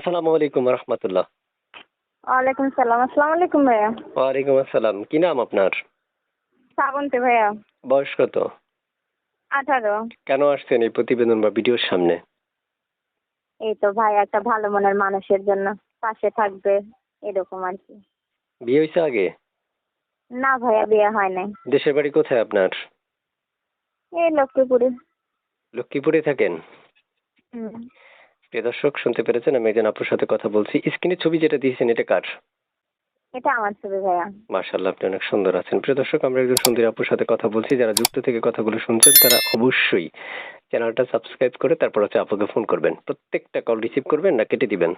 আসসালামু আলাইকুম রহমতুল্লাহ। ওয়ালাইকুম সালাম। আসসালামু আলাইকুম ভাইয়া। ওয়ালাইকুম আসসালাম। কি নাম আপনার? শ্রাবন্তী ভাইয়া। বয়স কত? আঠারো। কেন আসছেন এই প্রতিবেদন বা ভিডিওর সামনে? এই তো ভাই একটা ভালো মনের মানুষের জন্য। পাশে থাকবে এরকম আর কি। বিয়ে হয়েছে আগে? না ভাইয়া বিয়ে হয় নাই। দেশের বাড়ি কোথায় আপনার? এই লক্ষ্মীপুরে। লক্ষ্মীপুরে থাকেন? হুম। প্রিয় দর্শক শুনতে পেরেছেন আমি একজন আপুর সাথে কথা বলছি। স্ক্রিনে ছবি যেটা দিয়েছেন এটা কার? এটা আমার ছবি ভাইয়া। মার্শাল্লাহ আপনি অনেক সুন্দর আছেন। প্রিয় দর্শক আমরা একজন সুন্দরী আপুর সাথে কথা বলছি। যারা যুক্ত থেকে কথাগুলো শুনছেন তারা অবশ্যই চ্যানেলটা সাবস্ক্রাইব করে তারপর হচ্ছে আপুকে ফোন করবেন। প্রত্যেকটা কল রিসিভ করবেন না কেটে দিবেন?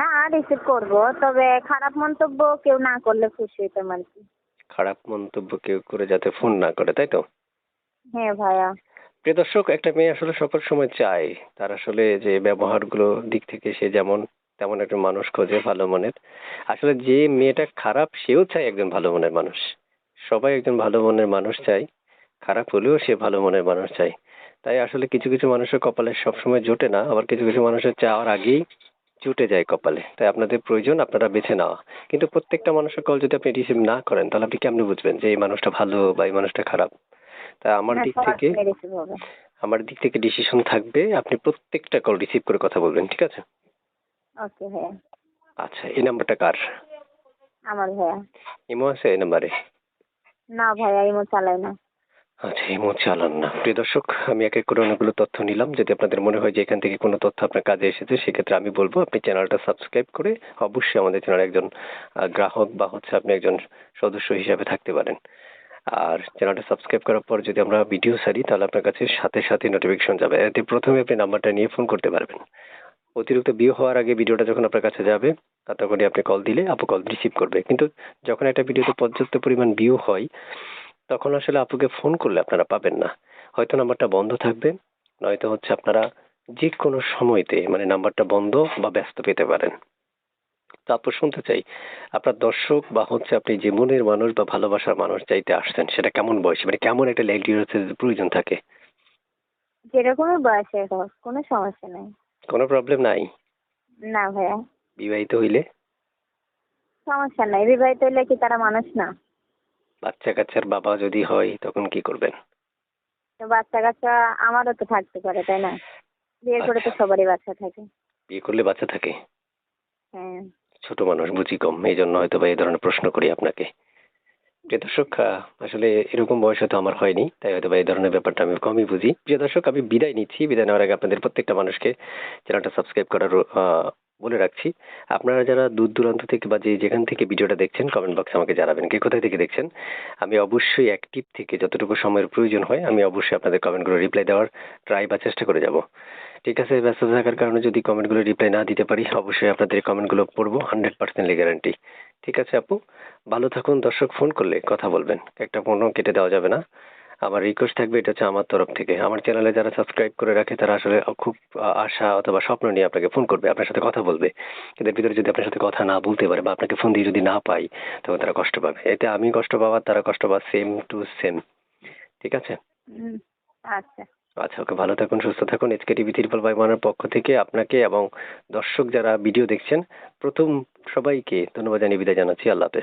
না রিসিভ করব তবে খারাপ মন্তব্য কেউ না করলে খুশি হইতাম আর কি। খারাপ মন্তব্য কেউ করে যাতে ফোন না করে তাই তো? হ্যাঁ ভাইয়া। প্রিয় দর্শক, একটা মেয়ে আসলে সকল সময় চায়। তার আসলে যে ব্যবহারগুলো দিক থেকে সে যেমন, তেমন একজন মানুষ খোঁজে ভালো মনের। আসলে যে মেয়েটা খারাপ, সেও চায় একজন ভালো মনের মানুষ। সবাই একজন ভালো মনের মানুষ চায়। খারাপ হলেও সে ভালো মনের মানুষ চায়। তাই আসলে কিছু কিছু মানুষের কপালে সবসময় জোটে না, আবার কিছু কিছু মানুষের চাওয়ার আগেই জুটে যায় কপালে। তাই আপনাদের প্রয়োজন আপনারা বেছে নেওয়া। কিন্তু প্রত্যেকটা মানুষের কল যদি আপনি রিসিভ না করেন, তাহলে আপনি কেমনে বুঝবেন যে এই মানুষটা ভালো বা এই মানুষটা খারাপ? তাই আমার দিক থেকে আমার দিক থেকে ডিসিশন থাকবে আপনি প্রত্যেকটা কল রিসিভ করে কথা বলবেন ঠিক আছে? ওকে আচ্ছা এই নাম্বারটা কার? আমার ভাইয়া। ইমো আছে এই নাম্বারে না ভাইয়া ইমো চালাই না। আচ্ছা ইমো চালান না। প্রিয় দর্শক আমি এক এক করে অনেকগুলো তথ্য নিলাম। যদি আপনাদের মনে হয় যে এখান থেকে কোনো তথ্য আপনার কাজে এসেছে সেক্ষেত্রে আমি বলব আপনি চ্যানেলটা সাবস্ক্রাইব করে অবশ্যই আমাদের চ্যানেল একজন গ্রাহক বা হচ্ছে আপনি একজন সদস্য হিসাবে থাকতে পারেন। আর চ্যানেলটা সাবস্ক্রাইব করার পর যদি আমরা ভিডিও ছাড়ি, তাহলে আপনার কাছে সাথে সাথে নোটিফিকেশন যাবে। এতে প্রথমে আপনি নাম্বারটা নিয়ে ফোন করতে পারবেন। অতিরিক্ত বিয়ে হওয়ার আগে ভিডিওটা যখন আপনার কাছে যাবে ততক্ষণই আপনি কল দিলে, আপু কল রিসিভ করবে। কিন্তু যখন একটা ভিডিওতে পর্যাপ্ত পরিমাণ ভিউ হয়, তখন আসলে আপুকে ফোন করলে আপনারা পাবেন না। হয়তো নাম্বারটা বন্ধ থাকবে, নয়তো হচ্ছে আপনারা যে কোনো সময়তে মানে নাম্বারটা বন্ধ বা ব্যস্ত পেতে পারেন। তারপর শুনতে চাই আপনার দর্শক বা হচ্ছে আপনি যে মনের মানুষ বা ভালোবাসার মানুষ চাইতে আসছেন সেটা কেমন বয়সে? মানে কেমন একটা ল্যাঙ্গুয়েজের প্রয়োজন থাকে? যেরকমই বয়সের হোক কোনো সমস্যা নাই। কোনো প্রবলেম নাই? না ভাইয়া। বিবাহিত হইলে? সমস্যা নাই বিবাহিত হইলে কি তারা মানুষ না? বাচ্চা কাচ্চার বাবা যদি হয় তখন কি করবেন? বাচ্চা কাচ্চা আমারও তো থাকতে পারে তাই না? বিয়ে করে তো সবারই বাচ্চা থাকে। বিয়ে করলে বাচ্চা থাকে? হ্যাঁ। ছোট মানুষ, বুঝি কম। এই জন্য হয়তো বা এই ধরনের প্রশ্ন করি আপনাকে। প্রিয় দর্শক আসলে এরকম বয়স হয়তো আমার হয়নি, তাই হয়তো বা এই ধরনের ব্যাপারটা আমি কমই বুঝি। প্রিয় দর্শক, আমি বিদায় নিচ্ছি। বিদায় নেওয়ার আগে আপনাদের প্রত্যেকটা মানুষকে চ্যানেলটা সাবস্ক্রাইব করার বলে রাখছি। আপনারা যারা দূর দূরান্ত থেকে বা যে যেখান থেকে ভিডিওটা দেখছেন কমেন্ট বক্সে আমাকে জানাবেন কে কোথায় থেকে দেখছেন, আমি অবশ্যই অ্যাক্টিভ থেকে যতটুকু সময়ের প্রয়োজন হয়, আমি অবশ্যই আপনাদের কমেন্টগুলো রিপ্লাই দেওয়ার ট্রাই বা চেষ্টা করে যাব। ঠিক আছে, ব্যস্ত থাকার কারণে যদি কমেন্টগুলো রিপ্লাই না দিতে পারি, অবশ্যই আপনাদের কমেন্টগুলো পড়ব হান্ড্রেড পার্সেন্টলি গ্যারান্টি ঠিক আছে আপু? ভালো থাকুন, দর্শক ফোন করলে কথা বলবেন। একটা ফোনও কেটে দেওয়া যাবে না। আমার রিকোয়েস্ট থাকবে, এটা হচ্ছে আমার তরফ থেকে। আমার চ্যানেলে যারা সাবস্ক্রাইব করে রাখে, তারা আসলে খুব আশা অথবা স্বপ্ন নিয়ে আপনাকে ফোন করবে, আপনার সাথে কথা বলবে। এদের ভিতরে যদি আপনার সাথে কথা না বলতে পারে বা আপনাকে ফোন দিয়ে যদি না পাই, তখন তারা কষ্ট পাবে। এতে আমি কষ্ট পাওয়ার তারা কষ্ট পাওয়া সেম টু সেম ঠিক আছে? আচ্ছা। আচ্ছা ওকে ভালো থাকুন, সুস্থ থাকুন। এইচকে টিভি তিরপল ভাই ওয়ানের পক্ষ থেকে আপনাকে এবং দর্শক যারা ভিডিও দেখছেন, প্রথম সবাইকে ধন্যবাদ জানিয়ে বিদায় জানাচ্ছি। আল্লাহ হাফেজ।